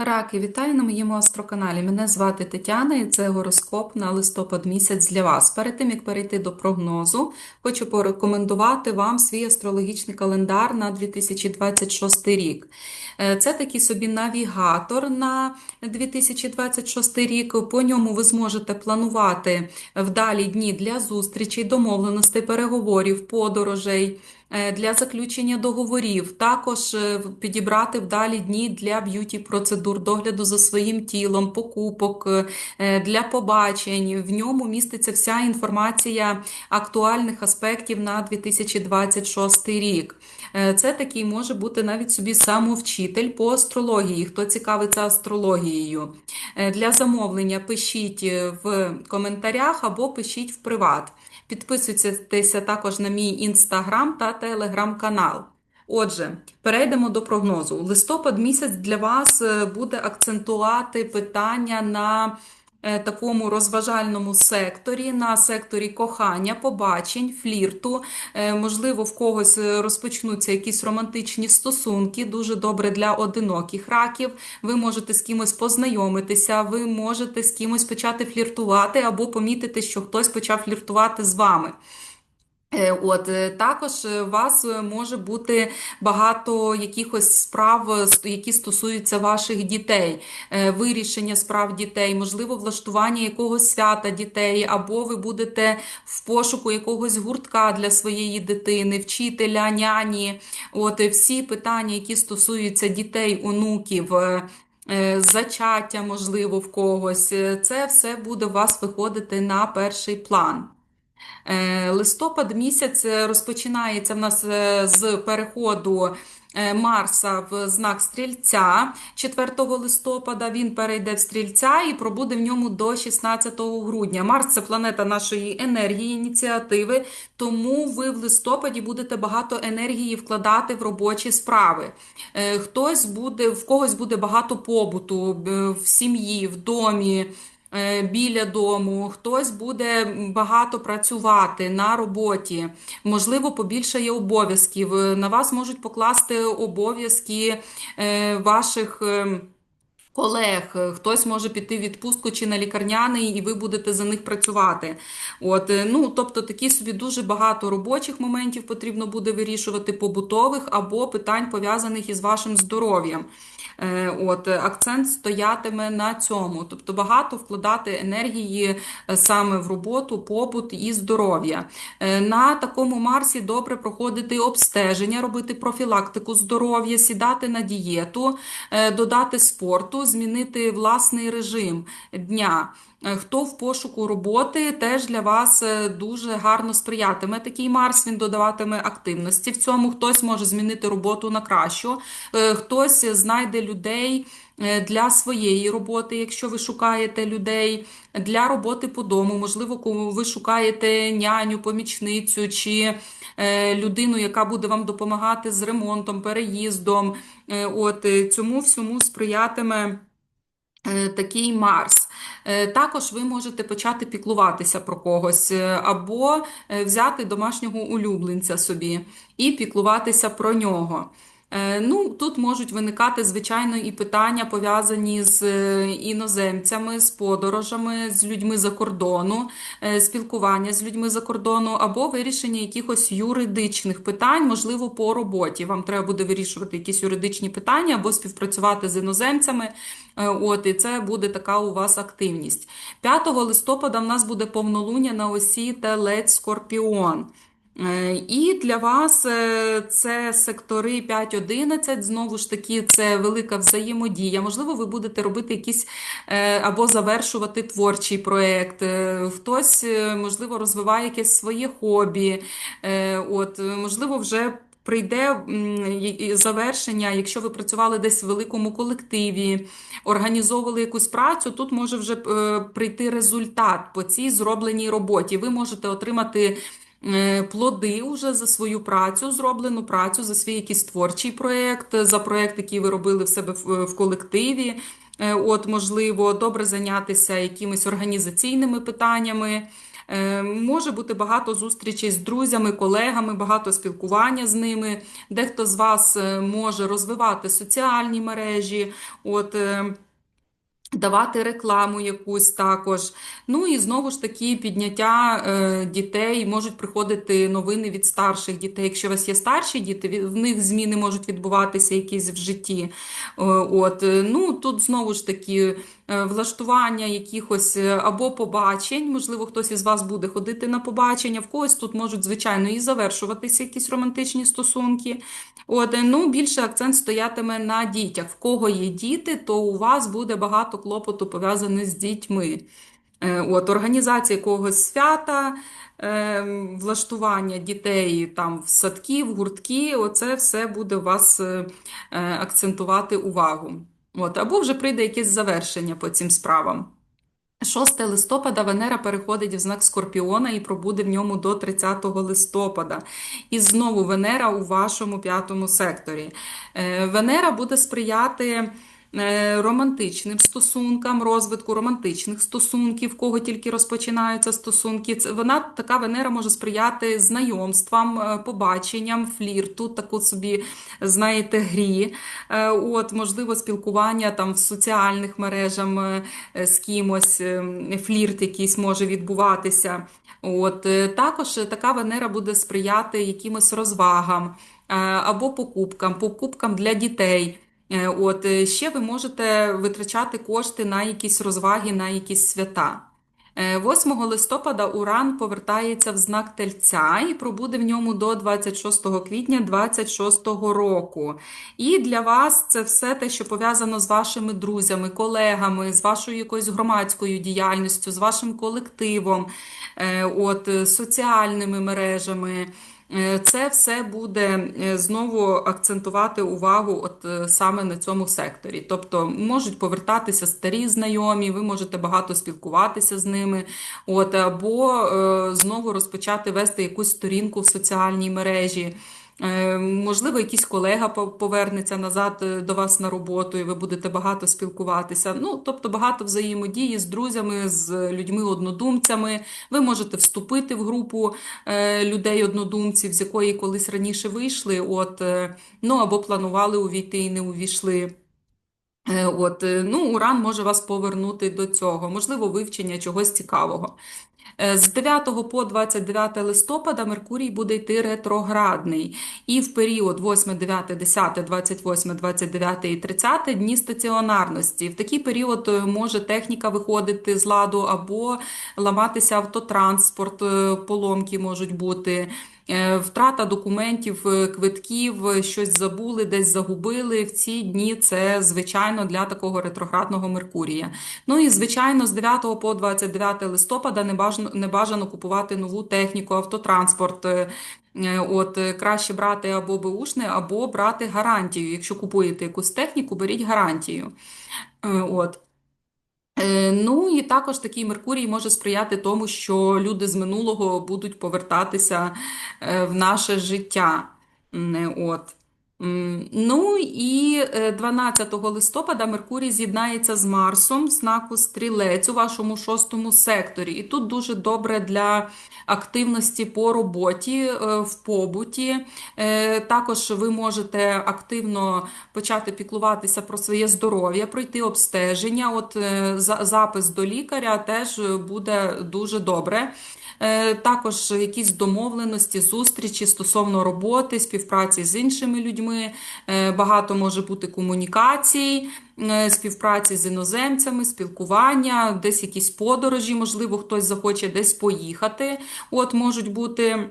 Раки, вітаю на моєму астроканалі. Мене звати Тетяна і це гороскоп на листопад місяць для вас. Перед тим як перейти до прогнозу, хочу порекомендувати вам свій астрологічний календар на 2026 рік. Е, Це такий собі навігатор на 2026 рік. По ньому ви зможете планувати вдалі дні для зустрічей, домовленостей, переговорів, подорожей. Е, Для заключення договорів, також е, підібрати вдалі дні для б'юті процедур, догляду за своїм тілом, покупок, е, для побачень. В ньому міститься вся інформація актуальних аспектів на 2026 рік. Це такий може бути навіть собі самовчитель по астрології, хто цікавиться астрологією. Для замовлення пишіть в коментарях або пишіть в приват. Підписуйтесь також на мій інстаграм та телеграм-канал. Отже, перейдемо до прогнозу. Листопад місяць для вас е, буде акцентувати питання на такому розважальному секторі, на секторі кохання, побачень, флірту. Е, Можливо, в когось е, розпочнуться якісь романтичні стосунки, дуже добре для одиноких раків. Ви можете з кимось познайомитися, ви можете з кимось почати фліртувати або помітити, що хтось почав фліртувати з вами. Е, От е, також е, у вас може бути багато якихось справ, які стосуються ваших дітей, вирішення справ дітей, можливо, влаштування якогось свята дітей, або ви будете в пошуку якогось гуртка для своєї дитини, вчителя, няні. От всі питання, які стосуються дітей, онуків. Зачаття, можливо, в когось, це все буде у вас виходити на перший план. Е, Листопад місяць е, розпочинається в нас е, з переходу Марса в знак Стрільця. 4 листопада він перейде в Стрільця і пробуде в ньому до 16 грудня. Марс це планета нашої енергії, ініціативи, тому ви в листопаді будете багато енергії вкладати в робочі справи. Хтось буде, в когось буде багато побуту в сім'ї, в домі біля дому, хтось буде багато працювати на роботі, можливо, побільшає обов'язків. Е, На вас можуть покласти обов'язки е, ваших. ем, Колег, е, хтось може піти в відпустку чи на лікарняний, і ви будете за них працювати. От, е, ну, тобто такі собі дуже багато робочих моментів потрібно буде вирішувати, побутових або питань пов'язаних із вашим здоров'ям. Е, От, акцент стоятиме на цьому, тобто багато вкладати енергії е, саме в роботу, побут і здоров'я. Е, На такому Марсі добре проходити обстеження, робити профілактику здоров'я, сідати на дієту, додати спорту, змінити власний режим дня. Е, Хто в пошуку роботи, теж для вас е, дуже гарно сприятиме такий Марс, він додаватиме активності в цьому. Хтось може змінити роботу на кращу, е, хтось знайде людей для своєї роботи, якщо ви шукаєте людей, для роботи по дому. Можливо, ви шукаєте няню, помічницю чи людину, яка буде вам допомагати з ремонтом, переїздом. От цьому всьому сприятиме. Е, Такий Марс. Е, Також ви можете почати піклуватися про когось, е, або взяти домашнього улюбленця собі і піклуватися про нього. Е, Ну, тут можуть виникати, звичайно, і питання пов'язані з е, іноземцями, з подорожами, з людьми за кордону, е, спілкування з людьми за кордону, або вирішення якихось юридичних питань, можливо, по роботі. Вам треба буде вирішувати якісь юридичні питання або співпрацювати з іноземцями. От, і це буде така у вас активність. 5 листопада в нас буде повнолуння на осі Телець Скорпіон. Е, І для вас е, це сектори 5-11, знову ж таки, це велика взаємодія. Можливо, ви будете робити якісь е, або завершувати творчий проєкт. Хтось, можливо, розвиває якесь своє хобі. От, можливо, вже прийде завершення, якщо ви працювали десь в великому колективі, організовували якусь працю, тут може вже прийти результат по цій зробленій роботі. Ви можете отримати плоди уже за свою працю, зроблену працю, за свій якийсь творчий проєкт, за проєкт, який ви робили в себе в, в колективі. Е, От, можливо, добре зайнятися якимись організаційними питаннями. Е, Може бути багато зустрічей з друзями, колегами, багато спілкування з ними. Дехто з вас е, може розвивати соціальні мережі. От, е, Давати рекламу якусь також. Ну і знову ж таки підняття е, дітей можуть приходити новини від старших дітей. Якщо у вас є старші діти, в них зміни можуть відбуватися якісь в житті. Е, От, е, ну тут знову ж таки влаштування якихось е, або побачень, можливо, хтось із вас буде ходити на побачення, в когось тут можуть, звичайно, і завершуватися якісь романтичні стосунки. От, е, ну, більше акцент стоятиме на дітях. В кого є діти, то у вас буде багато клопоту пов'язане з дітьми. Е, От, організація якогось свята, е, влаштування дітей там в садки, в гуртки, оце все буде у вас е, е, акцентувати увагу. От, або вже прийде якесь завершення по цим справам. 6 листопада Венера переходить в знак Скорпіона і пробуде в ньому до 30 листопада. І знову Венера у вашому п'ятому секторі. Е, Венера буде сприяти романтичним стосункам, розвитку романтичних стосунків, кого тільки розпочинаються стосунки. Вона така Венера може сприяти знайомствам, е, побаченням, флірту, таку собі, знаєте, грі. Е, От, можливо, спілкування там в соціальних мережах е, е, з кимось, е, флірт якийсь може відбуватися. От, е, також е, така Венера буде сприяти якимось розвагам е, або покупкам, покупкам для дітей. Е, От, е, ще ви можете витрачати кошти на якісь розваги, на якісь свята. Е, 8 листопада Уран повертається в знак Тельця і пробуде в ньому до 26 квітня 26 року. І для вас це все те, що пов'язано з вашими друзями, колегами, з вашою якоюсь громадською діяльністю, з вашим колективом, е, от, е, соціальними мережами. Е, Це все буде е, знову акцентувати увагу от е, саме на цьому секторі. Тобто можуть повертатися старі знайомі, ви можете багато спілкуватися з ними, от, або знову розпочати вести якусь сторінку в соціальній мережі. Е, Можливо, якийсь колега повернеться назад е, до вас на роботу, і ви будете багато спілкуватися. Ну, тобто багато взаємодії з друзями, з людьми-однодумцями. Ви можете вступити в групу е, людей-однодумців, з якої колись раніше вийшли, от, ну або планували увійти і не увійшли. От, ну, Уран може вас повернути до цього, можливо, вивчення чогось цікавого. Е, З 9 по 29 листопада Меркурій буде йти ретроградний. І в період 8, 9, 10, 28, 29 і 30 дні стаціонарності. В такий період е, може техніка виходити з ладу або ламатися автотранспорт, е, поломки можуть бути. Е, Втрата документів, е, квитків, е, щось забули, десь загубили. В ці дні це звичайно для такого ретроградного Меркурія. Ну і звичайно, з 9 по 29 листопада не бажано, купувати нову техніку, автотранспорт. От краще брати або беушне, або брати гарантію. Якщо купуєте якусь техніку, беріть гарантію. От. Е, Ну і також такий Меркурій може сприяти тому, що люди з минулого будуть повертатися е, в наше життя. От. Ну і е, 12 листопада Меркурій з'єднається з Марсом знаку Стрілець у вашому шостому секторі. І тут дуже добре для активності по роботі, е, в побуті. Е, Також ви можете активно почати піклуватися про своє здоров'я, пройти обстеження. От е, запис до лікаря теж буде дуже добре. Е, Також якісь домовленості, зустрічі стосовно роботи, співпраці з іншими людьми. Е, Багато може бути комунікацій, е, співпраці з іноземцями, спілкування, десь якісь подорожі, можливо, хтось захоче десь поїхати. От можуть бути.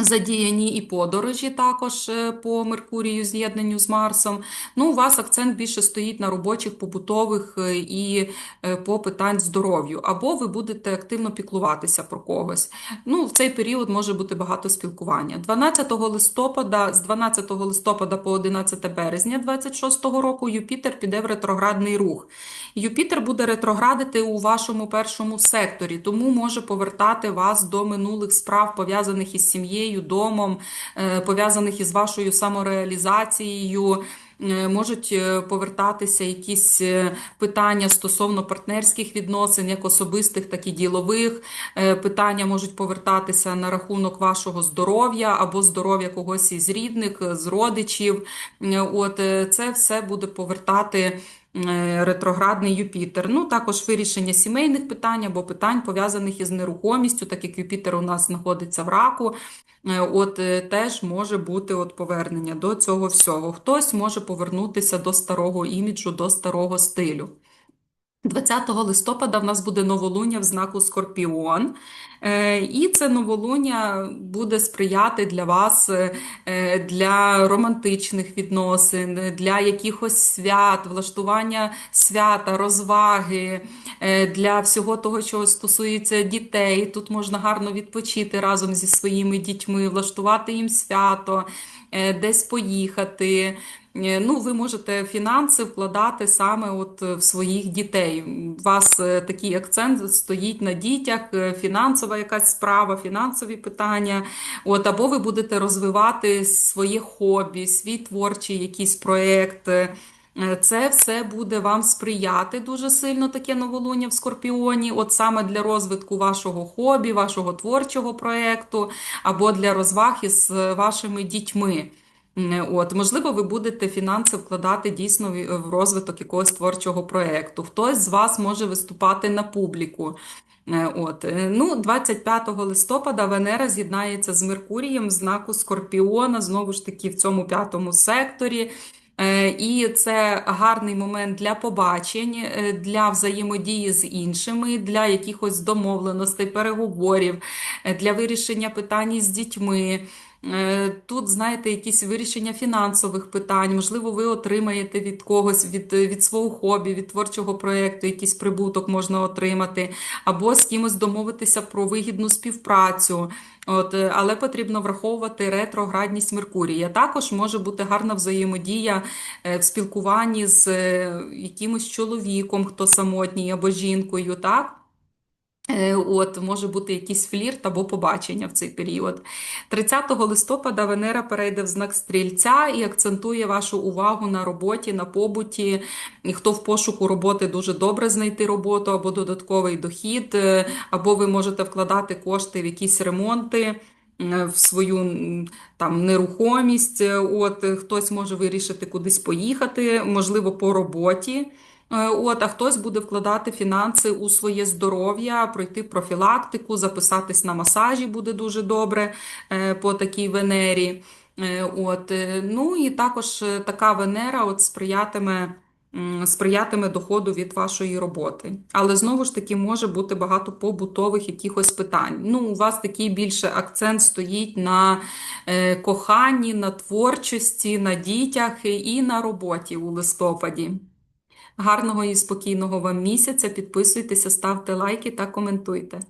Задіяні і подорожі також е, по Меркурію, з'єднанню з Марсом. Ну, у вас акцент більше стоїть на робочих, побутових е, і е, по питань здоров'ю. Або ви будете активно піклуватися про когось. Ну, в цей період може бути багато спілкування. 12 листопада, з 12 листопада по 11 березня 26 року Юпітер піде в ретроградний рух. Юпітер буде ретроградити у вашому першому секторі, тому може повертати вас до минулих справ, пов'язаних із сім'єю, домом, е, пов'язаних із вашою самореалізацією. е, можуть е, повертатися якісь питання стосовно партнерських відносин, як особистих, так і ділових. Питання можуть повертатися на рахунок вашого здоров'я або здоров'я когось із рідних, з родичів. От це все буде повертати. Е, Ретроградний Юпітер. Ну, також вирішення сімейних питань або питань, пов'язаних із нерухомістю, так як Юпітер у нас знаходиться в раку. Е, От е, теж може бути от повернення до цього всього. Хтось може повернутися до старого іміджу, до старого стилю. 20 листопада в нас буде новолуння в знаку Скорпіон. Е, І це новолуння буде сприяти для вас е, для романтичних відносин, для якихось свят, влаштування свята, розваги, е, для всього того, що стосується дітей. Тут можна гарно відпочити разом зі своїми дітьми, влаштувати їм свято, десь поїхати. Е, Ну, ви можете фінанси вкладати саме от в своїх дітей. У вас е, такий акцент стоїть на дітях, е, фінансова якась справа, фінансові питання. От, або ви будете розвивати своє хобі, свій творчий якийсь проєкт. Е, Це все буде вам сприяти дуже сильно, таке новолуння в Скорпіоні, от саме для розвитку вашого хобі, вашого творчого проєкту, або для розваг із е, вашими дітьми. М, От, можливо, ви будете фінанси вкладати дійсно в розвиток якогось творчого проєкту. Хтось з вас може виступати на публіку. Е, От. е, Ну, 25 листопада Венера з'єднається з Меркурієм в знаку Скорпіона, знову ж таки, в цьому п'ятому секторі. Е, І це гарний момент для побачень, е, для взаємодії з іншими, для якихось домовленостей, переговорів, е, для вирішення питань з дітьми. Е, Тут, знаєте, якісь вирішення фінансових питань, можливо, ви отримаєте від когось, від, від свого хобі, від творчого проєкту, якийсь прибуток можна отримати, або з кимось домовитися про вигідну співпрацю. От, е, але потрібно враховувати ретроградність Меркурія. Також може бути гарна взаємодія е, в спілкуванні з якимось чоловіком, хто самотній, або жінкою, так? Е, От, може бути якийсь флірт або побачення в цей період. 30 листопада Венера перейде в знак Стрільця і акцентує вашу увагу на роботі, на побуті. І хто в пошуку роботи дуже добре знайти роботу або додатковий дохід, е, або ви можете вкладати кошти в якісь ремонти. е, В свою там нерухомість, от хтось може вирішити кудись поїхати, можливо, по роботі. Е, От, а хтось буде вкладати фінанси у своє здоров'я, пройти профілактику, записатись на масажі буде дуже добре е, по такій Венері. Е, От, ну і також така Венера от сприятиме, сприятиме доходу від вашої роботи. Але знову ж таки може бути багато побутових якихось питань. Ну, у вас такий більше акцент стоїть на коханні, на творчості, на дітях і на роботі у листопаді. Гарного і спокійного вам місяця. Підписуйтеся, ставте лайки та коментуйте.